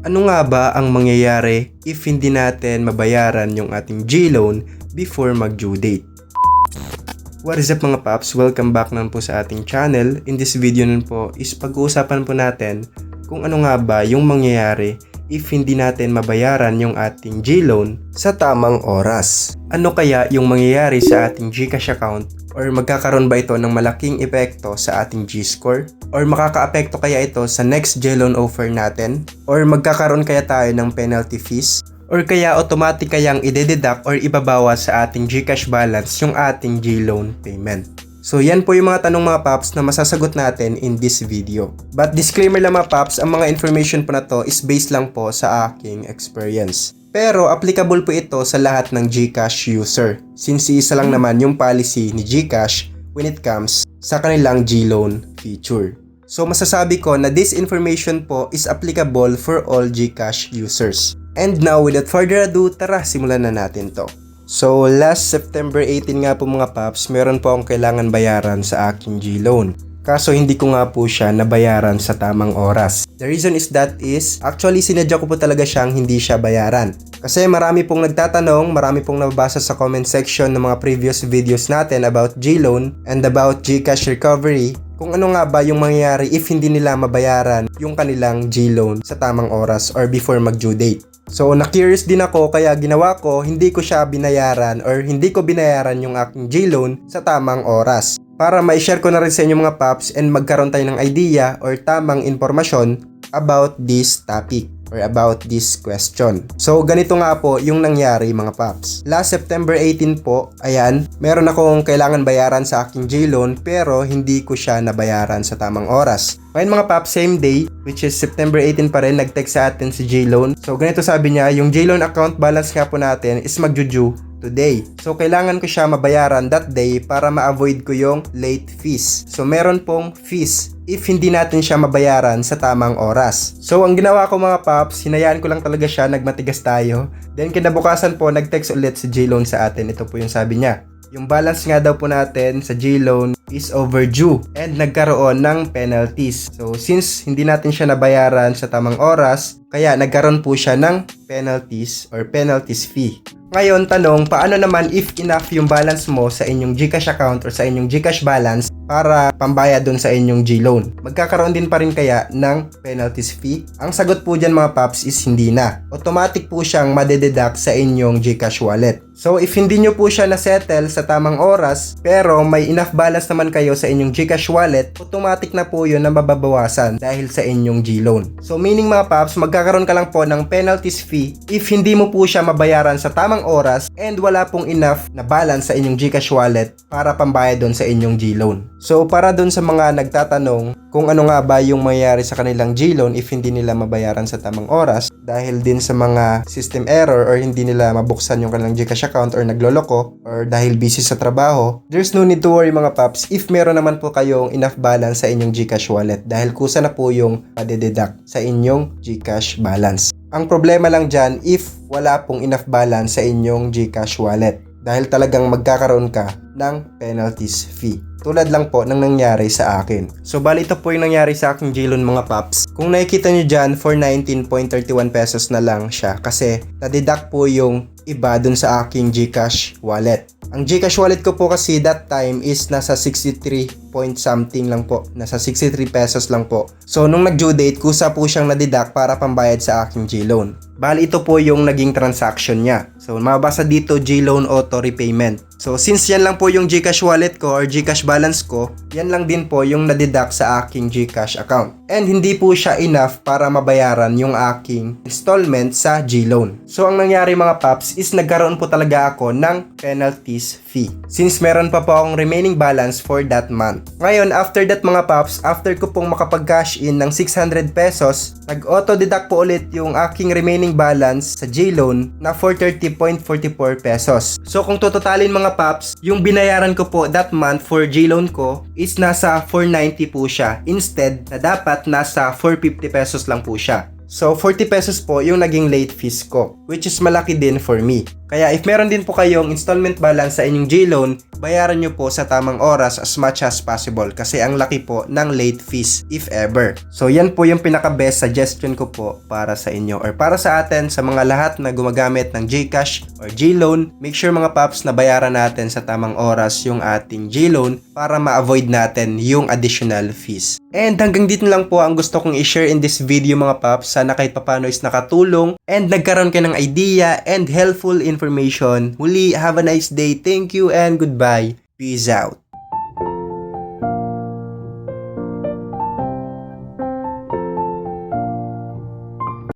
Ano nga ba ang mangyayari if hindi natin mabayaran yung ating G-loan before mag-due date? What is up mga paps? Welcome back naman po sa ating channel. In this video nun po is pag-uusapan po natin kung ano nga ba yung mangyayari if hindi natin mabayaran yung ating G-loan sa tamang oras. Ano kaya yung mangyayari sa ating Gcash account or magkakaroon ba ito ng malaking epekto sa ating G-score? Or makakaapekto kaya ito sa next G-loan offer natin? Or magkakaroon kaya tayo ng penalty fees? Or kaya automatic kayang idededuct or ibabawas sa ating Gcash balance yung ating G-loan payment? So yan po yung mga tanong mga paps na masasagot natin in this video. But disclaimer lang mga paps, ang mga information po na to is based lang po sa aking experience. Pero applicable po ito sa lahat ng GCash user since isa lang naman yung policy ni GCash when it comes sa kanilang G-loan feature. So masasabi ko na this information po is applicable for all GCash users. And now without further ado, tara simulan na natin to. So last September 18 nga po mga paps, meron po akong kailangan bayaran sa aking G-loan. Kaso hindi ko nga po siya nabayaran sa tamang oras. The reason is that is, actually sinadya ko po talaga siyang hindi siya bayaran. Kasi marami pong nagtatanong, marami pong nababasa sa comment section ng mga previous videos natin about G-Loan and about Gcash recovery kung ano nga ba yung mangyayari if hindi nila mabayaran yung kanilang G-Loan sa tamang oras or before mag-due date. So, na-curious din ako kaya ginawa ko, hindi ko siya binayaran or hindi ko binayaran yung aking G-Loan sa tamang oras. Para ma-share ko na rin sa inyo mga paps and magkaroon tayo ng idea or tamang informasyon about this topic or about this question. So, ganito nga po yung nangyari mga paps. Last September 18 po, ayan, meron akong kailangan bayaran sa aking J-loan pero hindi ko siya nabayaran sa tamang oras. Ngayon mga paps, same day, which is September 18 pa rin, nag-text sa atin si J-loan. So, ganito sabi niya, yung J-loan account balance nga po natin is magjuju today. So, kailangan ko siya mabayaran that day para ma-avoid ko yung late fees. So, meron pong fees if hindi natin siya mabayaran sa tamang oras. So, ang ginawa ko mga paps, hinayaan ko lang talaga siya, nagmatigas tayo. Then, kinabukasan po, nag-text ulit si J-Loan sa atin. Ito po yung sabi niya. Yung balance nga daw po natin sa G-Loan is overdue and nagkaroon ng penalties. So, since hindi natin siya nabayaran sa tamang oras, kaya nagkaroon po siya ng penalties or penalties fee. Ngayon, tanong, paano naman if enough yung balance mo sa inyong Gcash account or sa inyong Gcash balance para pambayad doon sa inyong G-loan? Magkakaroon din pa rin kaya ng penalties fee? Ang sagot po dyan mga paps is hindi na. Automatic po siyang madededuct sa inyong Gcash wallet. So if hindi nyo po siya na-settle sa tamang oras, pero may enough balance naman kayo sa inyong Gcash wallet, automatic na po yun na mababawasan dahil sa inyong G-loan. So meaning mga paps, magkakaroon ka lang po ng penalties fee if hindi mo po siya mabayaran sa tamang oras and wala pong enough na balance sa inyong Gcash wallet para pambayad doon sa inyong G-loan. So para doon sa mga nagtatanong kung ano nga ba yung mangyayari sa kanilang G-loan if hindi nila mabayaran sa tamang oras dahil din sa mga system error or hindi nila mabuksan yung kanilang Gcash account or nagloloko or dahil busy sa trabaho, there's no need to worry mga paps if meron naman po kayong enough balance sa inyong Gcash wallet dahil kusa na po yung padededuct sa inyong Gcash balance. Ang problema lang dyan if wala pong enough balance sa inyong Gcash wallet dahil talagang magkakaroon ka ng penalties fee. Tulad lang po ng nangyari sa akin. So bali ito po yung nangyari sa aking J-loan mga paps. Kung nakikita nyo dyan, for 19.31 pesos na lang siya kasi na-deduct po yung iba dun sa aking Gcash wallet. Ang Gcash wallet ko po kasi that time is nasa 63 point something lang po. Nasa 63 pesos lang po. So nung nag-due date, kusa po siyang na-deduct para pambayad sa aking G-loan. Bali ito po yung naging transaction niya. So mababasa dito G-loan auto repayment. So since yan lang po yung Gcash wallet ko or Gcash balance ko, yan lang din po yung na-deduct sa aking Gcash account. And hindi po siya enough para mabayaran yung aking installment sa G-loan. So ang nangyari mga paps is nagkaroon po talaga ako ng penalties fee. Since meron pa po akong remaining balance for that month. Ngayon, after that mga paps, after ko pong makapag-cash in ng 600 pesos, nag-auto-deduct po ulit yung aking remaining balance sa J-loan na 430.44 pesos. So kung tutotalin mga paps, yung binayaran ko po that month for J-loan ko is nasa 490 po siya. Instead, na dapat nasa 450 pesos lang po siya. So, 40 pesos po yung naging late fees ko, which is malaki din for me. Kaya if meron din po kayong installment balance sa inyong J-loan, bayaran nyo po sa tamang oras as much as possible kasi ang laki po ng late fees if ever. So yan po yung pinaka-best suggestion ko po para sa inyo or para sa atin sa mga lahat na gumagamit ng Gcash or J-loan. Make sure mga paps na bayaran natin sa tamang oras yung ating J-loan para ma-avoid natin yung additional fees. And hanggang dito lang po ang gusto kong i-share in this video mga paps. Sana kahit papano is nakatulong and nagkaroon kayo ng idea and helpful information. Muli, have a nice day. Thank you and goodbye. Peace out.